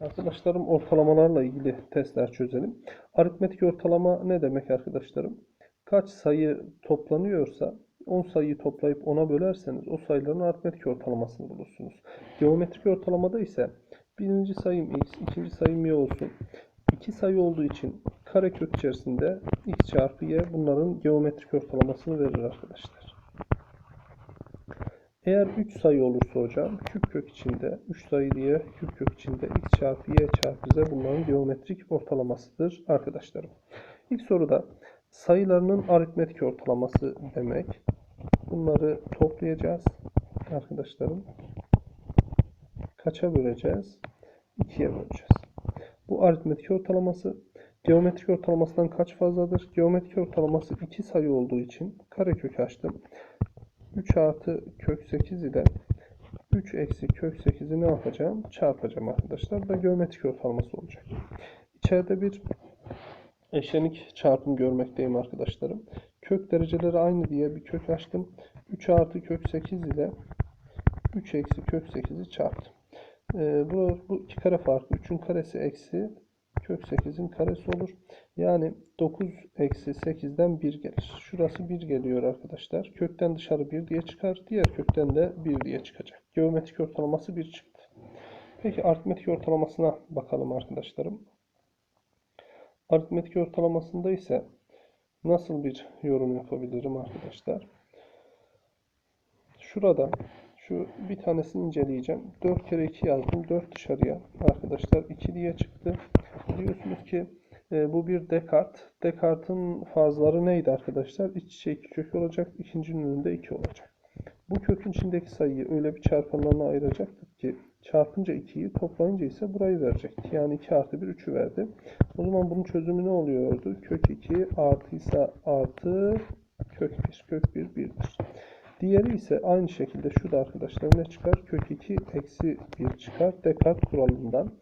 Arkadaşlarım ortalamalarla ilgili testler çözelim. Aritmetik ortalama ne demek arkadaşlarım? Kaç sayı toplanıyorsa 10 sayıyı toplayıp 10'a bölerseniz o sayıların aritmetik ortalamasını bulursunuz. Geometrik ortalamada ise birinci sayım x, ikinci sayım y olsun. İki sayı olduğu için karekök içerisinde x çarpı y bunların geometrik ortalamasını verir arkadaşlar. Eğer 3 sayı olursa hocam küp kök içinde 3 sayı diye küp kök içinde x çarpı y çarpı z bunların geometrik ortalamasıdır arkadaşlarım. İlk soruda sayılarının aritmetik ortalaması demek. Bunları toplayacağız arkadaşlarım. Kaça böleceğiz? 2'ye böleceğiz. Bu aritmetik ortalaması geometrik ortalamasından kaç fazladır? Geometrik ortalaması 2 sayı olduğu için karekök açtım. 3 artı kök 8 ile 3 eksi kök 8'i ne yapacağım? Çarpacağım arkadaşlar. Bu da geometrik ortalaması olacak. İçeride bir eşlenik çarpım görmekteyim arkadaşlarım. Kök dereceleri aynı diye bir kök açtım. 3 artı kök 8 ile 3 eksi kök 8'i çarptım. Ee, bu, bu iki kare farkı 3'ün karesi eksi kök 8'in karesi olur. Yani 9 eksi 8'den 1 gelir. Şurası 1 geliyor arkadaşlar. Kökten dışarı 1 diye çıkar. Diğer kökten de 1 diye çıkacak. Geometrik ortalaması 1 çıktı. Peki aritmetik ortalamasına bakalım arkadaşlarım. Aritmetik ortalamasında ise nasıl bir yorum yapabilirim arkadaşlar? Şurada şu bir tanesini inceleyeceğim. 4 kere 2 yazdım. 4 dışarıya. Arkadaşlar 2 diye çıktı. Biliyorsunuz ki e, bu bir Descartes. Descartes'in farzları neydi arkadaşlar? İç içe iki kök olacak. İkincinin önünde 2 olacak. Bu kökün içindeki sayıyı öyle bir çarpanlarına ayıracaktık ki çarpınca 2'yi toplayınca ise burayı verecekti. Yani 2 artı 1 3'ü verdi. O zaman bunun çözümü ne oluyordu? Kök 2 artıysa artı kök 1. Kök 1 1'dir. Diğeri ise aynı şekilde şurada arkadaşlar ne çıkar? Kök 2 eksi 1 çıkar. Descartes kuralından.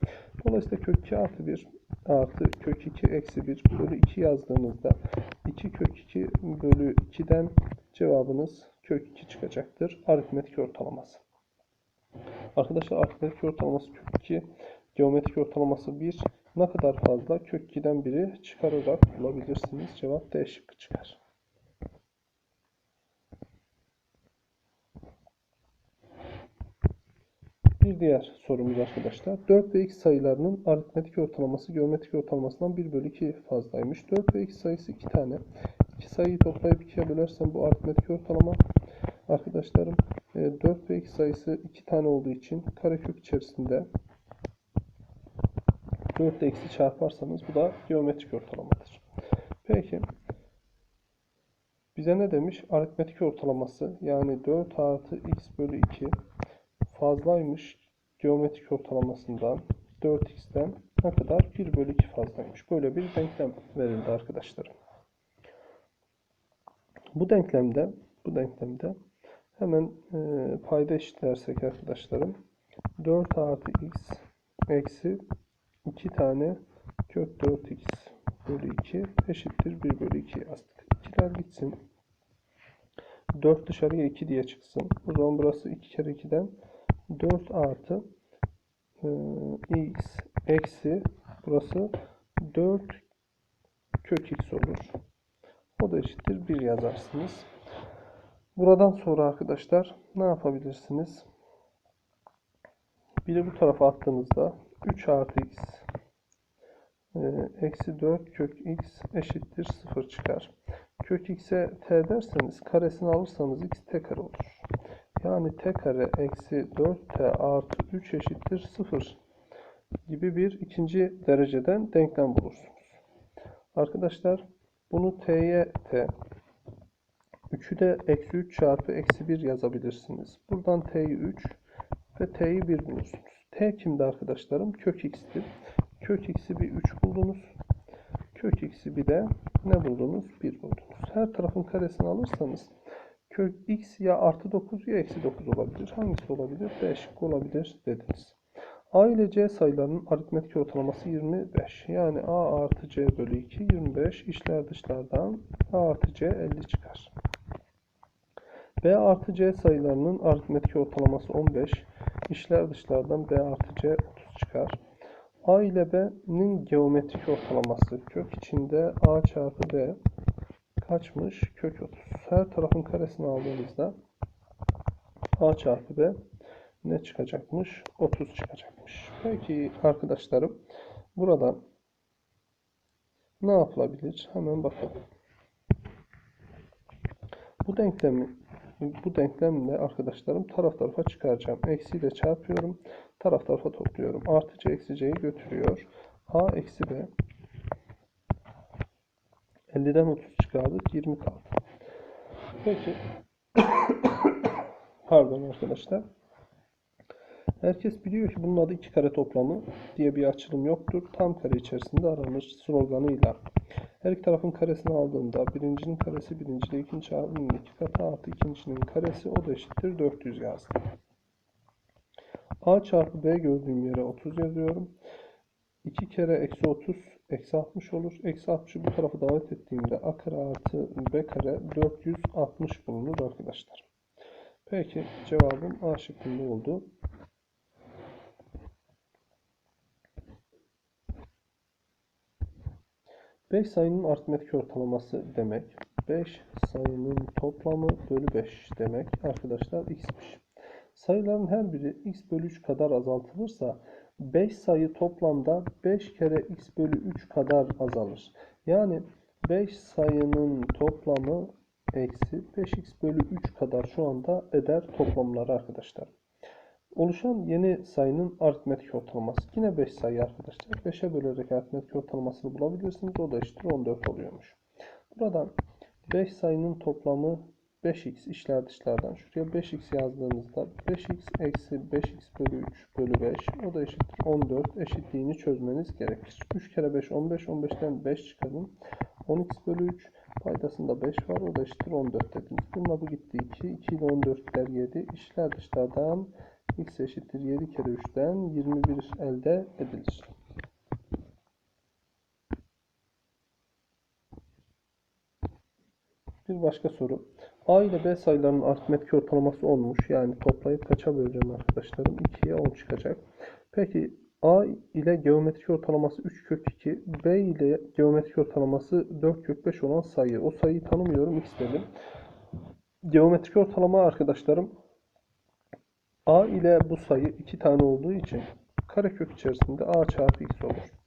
Dolayısıyla kök 2 artı 1 artı kök 2 eksi 1 bölü 2 yazdığınızda 2 kök 2 bölü 2'den cevabınız kök 2 çıkacaktır. Aritmetik ortalaması. Arkadaşlar aritmetik ortalaması kök 2, geometrik ortalaması 1. Ne kadar fazla? Kök 2'den biri çıkararak bulabilirsiniz. Cevap D şıkkı çıkar. Bir diğer sorumuz arkadaşlar. 4 ve x sayılarının aritmetik ortalaması geometrik ortalamasından 1 bölü 2 fazlaymış. 4 ve x sayısı 2 tane. 2 sayıyı toplayıp 2'ye bölersem bu aritmetik ortalama. Arkadaşlarım 4 ve x sayısı 2 tane olduğu için karekök içerisinde 4 ile x'i çarparsanız bu da geometrik ortalamadır. Peki bize ne demiş? Aritmetik ortalaması yani 4 artı x bölü 2 fazlaymış geometrik ortalamasından 4x'ten ne kadar 1 bölü 2 fazlaymış. Böyle bir denklem verildi arkadaşlarım. Bu denklemde bu denklemde hemen e, payda eşitlersek arkadaşlarım 4 artı x eksi 2 tane kök 4x bölü 2 eşittir 1 bölü 2 yazdık. 2'ler gitsin. 4 dışarıya 2 diye çıksın. O zaman burası 2 kere 2'den 4 artı e, x eksi burası 4 kök x olur. O da eşittir 1 yazarsınız. Buradan sonra arkadaşlar ne yapabilirsiniz? Biri bu tarafa attığınızda 3 artı x e, eksi 4 kök x eşittir 0 çıkar. Kök x'e t derseniz karesini alırsanız x t kare olur. Yani t kare eksi 4t artı 3 eşittir 0 gibi bir ikinci dereceden denklem bulursunuz. Arkadaşlar bunu t'ye t 3'ü de eksi 3 çarpı eksi 1 yazabilirsiniz. Buradan t'yi 3 ve t'yi 1 bulursunuz. t kimdi arkadaşlarım? Kök x'tir. Kök x'i bir 3 buldunuz. Kök x'i bir de ne buldunuz? 1 buldunuz. Her tarafın karesini alırsanız kök x ya artı 9 ya eksi 9 olabilir. Hangisi olabilir? D şıkkı olabilir dediniz. A ile C sayılarının aritmetik ortalaması 25. Yani A artı C bölü 2 25. İşler dışlardan A artı C 50 çıkar. B artı C sayılarının aritmetik ortalaması 15. İşler dışlardan B artı C 30 çıkar. A ile B'nin geometrik ortalaması kök içinde A çarpı B kaçmış? Kök 30. Her tarafın karesini aldığımızda A çarpı B ne çıkacakmış? 30 çıkacakmış. Peki arkadaşlarım buradan ne yapılabilir? Hemen bakalım. Bu denklemi bu denklemle arkadaşlarım taraf tarafa çıkaracağım. Eksiyle çarpıyorum. Taraf tarafa topluyorum. Artıcı eksiciyi götürüyor. A eksi B 50'den 30 çıkardık. 20 kaldı. Peki. Pardon arkadaşlar. Herkes biliyor ki bunun adı iki kare toplamı diye bir açılım yoktur. Tam kare içerisinde aranır sloganıyla. Her iki tarafın karesini aldığımda birincinin karesi birinciyle ikinci çarpımının iki katı artı ikincinin karesi o da eşittir 400 yazdım. A çarpı B gördüğüm yere 30 yazıyorum. 2 kere eksi 30 eksi 60 olur. Eksi 60'ı bu tarafa davet ettiğimde A kare artı B kare 460 bulunur arkadaşlar. Peki cevabım A şıkkında oldu. 5 sayının aritmetik ortalaması demek. 5 sayının toplamı bölü 5 demek. Arkadaşlar x'miş. Sayıların her biri x bölü 3 kadar azaltılırsa 5 sayı toplamda 5 kere x bölü 3 kadar azalır. Yani 5 sayının toplamı eksi 5x bölü 3 kadar şu anda eder toplamları arkadaşlar. Oluşan yeni sayının aritmetik ortalaması. Yine 5 sayı arkadaşlar. 5'e bölerek aritmetik ortalamasını bulabilirsiniz. O da eşittir 14 oluyormuş. Buradan 5 sayının toplamı 5x işler dışlardan. Şuraya 5x yazdığınızda 5x eksi 5x bölü 3 bölü 5 o da eşittir 14 eşitliğini çözmeniz gerekir. 3 kere 5 15 15'ten 5 çıkarın. 10x bölü 3 paydasında 5 var o da eşittir 14 dediniz. Bununla bu gitti 2. 2 ile 14 gider 7. İşler dışlardan x eşittir 7 kere 3'ten 21 elde edilir. Bir başka soru. A ile B sayılarının aritmetik ortalaması olmuş. Yani toplayıp kaça böleceğim arkadaşlarım? 2'ye 10 çıkacak. Peki A ile geometrik ortalaması 3 kök 2, B ile geometrik ortalaması 4 kök 5 olan sayı. O sayıyı tanımıyorum. X dedim. Geometrik ortalama arkadaşlarım A ile bu sayı 2 tane olduğu için karekök içerisinde A çarpı X olur.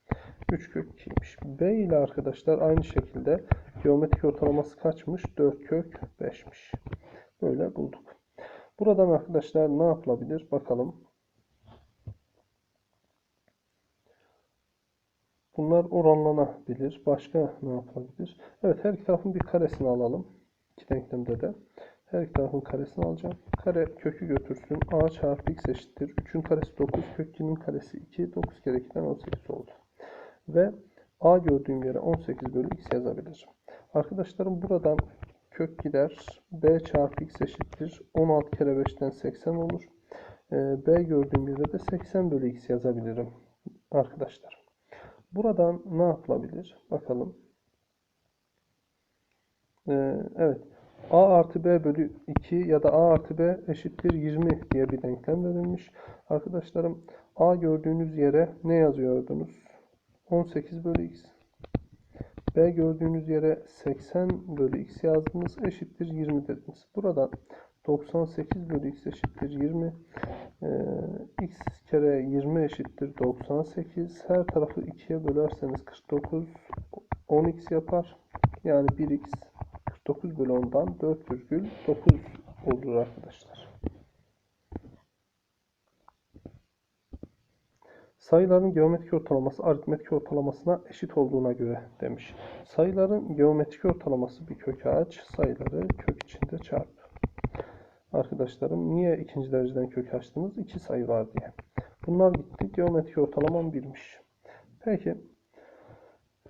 3 kök 2'ymiş. B ile arkadaşlar aynı şekilde geometrik ortalaması kaçmış? 4 kök 5'miş. Böyle bulduk. Buradan arkadaşlar ne yapılabilir? Bakalım. Bunlar oranlanabilir. Başka ne yapılabilir? Evet her iki tarafın bir karesini alalım. İki denklemde de. Her iki tarafın karesini alacağım. Kare kökü götürsün. A çarpı x eşittir. 3'ün karesi 9. Kök 2'nin karesi 2. 9 kere 2'den 18 oldu. Ve A gördüğüm yere 18 bölü x yazabilirim. Arkadaşlarım buradan kök gider. B çarpı x eşittir. 16 kere 5'ten 80 olur. Ee, B gördüğüm yere de 80 bölü x yazabilirim. Arkadaşlar. Buradan ne yapılabilir? Bakalım. Ee, evet. A artı B bölü 2 ya da A artı B eşittir 20 diye bir denklem verilmiş. Arkadaşlarım A gördüğünüz yere ne yazıyordunuz? 18 bölü x. B gördüğünüz yere 80 bölü x yazdınız. Eşittir 20 dediniz. Buradan 98 bölü x eşittir 20. Ee, x kere 20 eşittir 98. Her tarafı 2'ye bölerseniz 49 10x yapar. Yani 1x 49 bölü 10'dan 4,9 olur arkadaşlar. Sayıların geometrik ortalaması aritmetik ortalamasına eşit olduğuna göre demiş. Sayıların geometrik ortalaması bir kök ağaç, sayıları kök içinde çarp. Arkadaşlarım niye ikinci dereceden kök açtınız? İki sayı var diye. Bunlar gitti. Geometrik ortalamam birmiş. Peki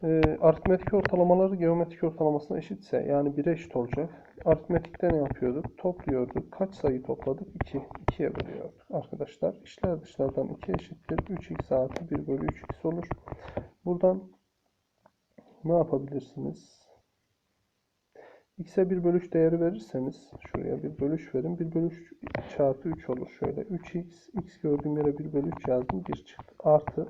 e, aritmetik ortalamaları geometrik ortalamasına eşitse yani 1'e eşit olacak. Aritmetikte ne yapıyorduk? Topluyorduk. Kaç sayı topladık? 2. 2'ye bölüyorduk. Arkadaşlar işler dışlardan 2 eşittir. 3x artı 1 bölü 3x olur. Buradan ne yapabilirsiniz? x'e 1 bölü 3 değeri verirseniz şuraya 1 bölü 3 verin. 1 bölü 3 çarpı 3 olur. Şöyle 3x x gördüğüm yere 1 bölü 3 yazdım. 1 çıktı. Artı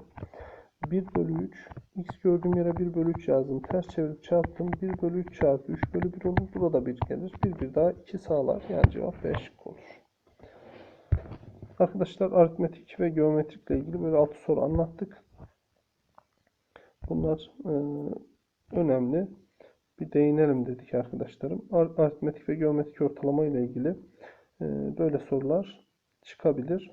1 bölü 3. X gördüğüm yere 1 bölü 3 yazdım. Ters çevirip çarptım. 1 bölü 3 çarpı 3 bölü 1 olur. Burada 1 gelir. 1 bir daha 2 sağlar. Yani cevap B olur. Arkadaşlar aritmetik ve geometrikle ilgili böyle 6 soru anlattık. Bunlar e, önemli. Bir değinelim dedik arkadaşlarım. Ar- Aritmetik ve geometrik ortalama ile ilgili e, böyle sorular çıkabilir.